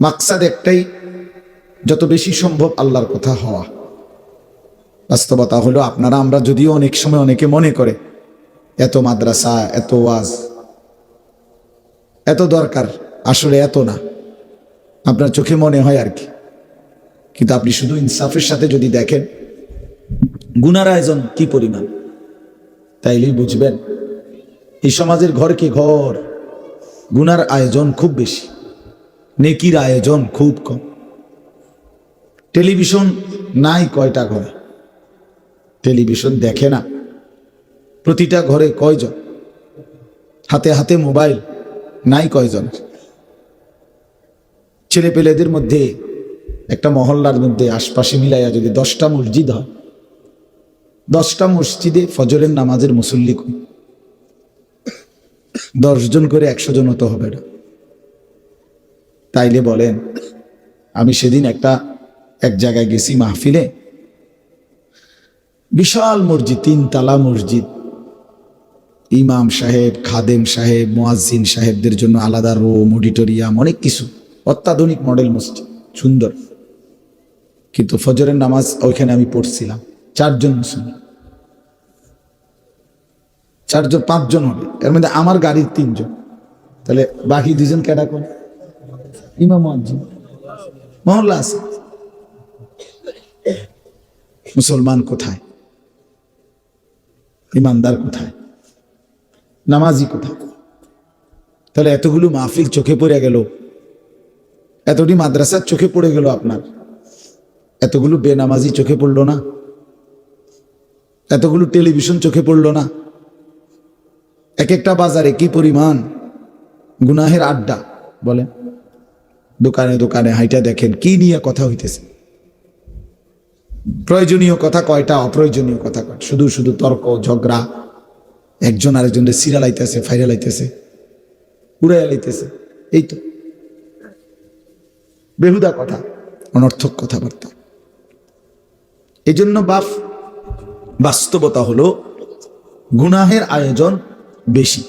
মাকসাদ একটাই, যত বেশি সম্ভব আল্লাহর কথা হওয়া। বাস্তবতা হলো আপনারা, আমরা যদিও অনেক সময় অনেকে মনে করে, এত মাদ্রাসা, এত ওয়াজ, এত দরকার, আসলে এত না। আপনার চোখে মনে হয় আর কি। কিন্তু আপনি শুধু ইনসাফের সাথে যদি দেখেন গুনার আয়োজন কি পরিমাণ? তাইলেই বুঝবেন, এই সমাজের ঘর কি ঘর? গুনার আয়োজন খুব বেশি। নেকির আয়োজন খুব কম। টেলিভিশন নাই কয়টা ঘরে? টেলিভিশন দেখে না। প্রতিটা ঘরে কয়জন? হাতে হাতে মোবাইল নাই কয়জন? ছেলে পেলেদের মধ্যে একটা মহল্লার মধ্যে আশপাশে মিলাইয়া যদি দশটা মসজিদ হয়, দশটা মসজিদে ফজরের নামাজের মুসল্লি কম দশজন করে একশো জন তো হবে না। তাইলে বলেন, আমি সেদিন একটা, এক জায়গায় গেছি মাহফিলে। বিশাল মসজিদ, তিনতলা মসজিদ। ইমাম সাহেব, খাদেম সাহেব, মোয়াজ্জিন সাহেবদের জন্য আলাদা রুম অডিটোরিয়াম, অনেক কিছু। অত্যাধুনিক মডেল মসজিদ, সুন্দর। কিন্তু ফজরের নামাজ ওইখানে আমি পড়ছিলাম। চারজন মুসলিম চারজন, পাঁচজন হবে। এর মধ্যে আমার গাড়ির তিনজন। তাহলে বাকি দুজন কেডা করে? ইমাম মহল্লা আছে মুসলমান কোথায়? ইমানদার কোথায়? নামাজি কোথায়? তাহলে এতগুলো মাহফিল চোখে পড়ে গেল। এতটি মাদ্রাসার চোখে পড়ে গেল আপনার। এতগুলো বেনামাজি চোখে পড়ল না? এতগুলো টেলিভিশন চোখে পড়ল না? এক একটা বাজারে কি পরিমাণ গুনাহের আড্ডা বলেন? দোকানে দোকানে হাইটা দেখেন, কি নিয়ে কথা হইতেছে? প্রয়োজনীয় কথা কয়টা, অপ্রয়োজনীয় কথা কয় শুধু শুধু তর্ক, ঝগড়া, একজন আরেকজনের সিরা লাইতেছে, ফাইরা লাইতেছে, উড়াইয়া লাইতেছে, এই তো। বেহুদা কথা, অনর্থক কথাবার্তা। এই জন্য বাপ বাস্তবতা হলো গুনাহের আয়োজন বেশি,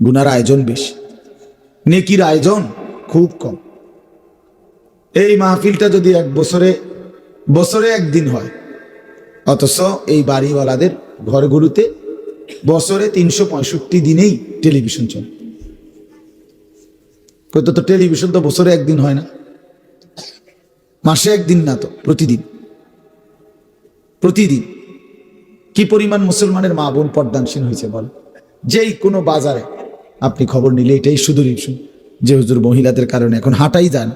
গুনার আয়োজন বেশি, নেকির আয়োজন খুব কম। এই মাহফিলটা যদি এক বছরে বছরে একদিন হয়, অথচ এই বাড়িওয়ালাদের ঘরগুলোতে বছরে তিনশো পঁয়ষট্টি দিনেই টেলিভিশন চলে। কত তো টেলিভিশন তো বছরে একদিন হয় না। মাসে একদিন না তো, প্রতিদিন। প্রতিদিন। কি পরিমাণ মুসলমানের মা বোন পর্দানসীন হয়েছে বল? যেই কোনো বাজারে। আপনি খবর নিলে এটাই শুধু যে হুজুর মহিলাদের কারণে এখন হাঁটাই যান।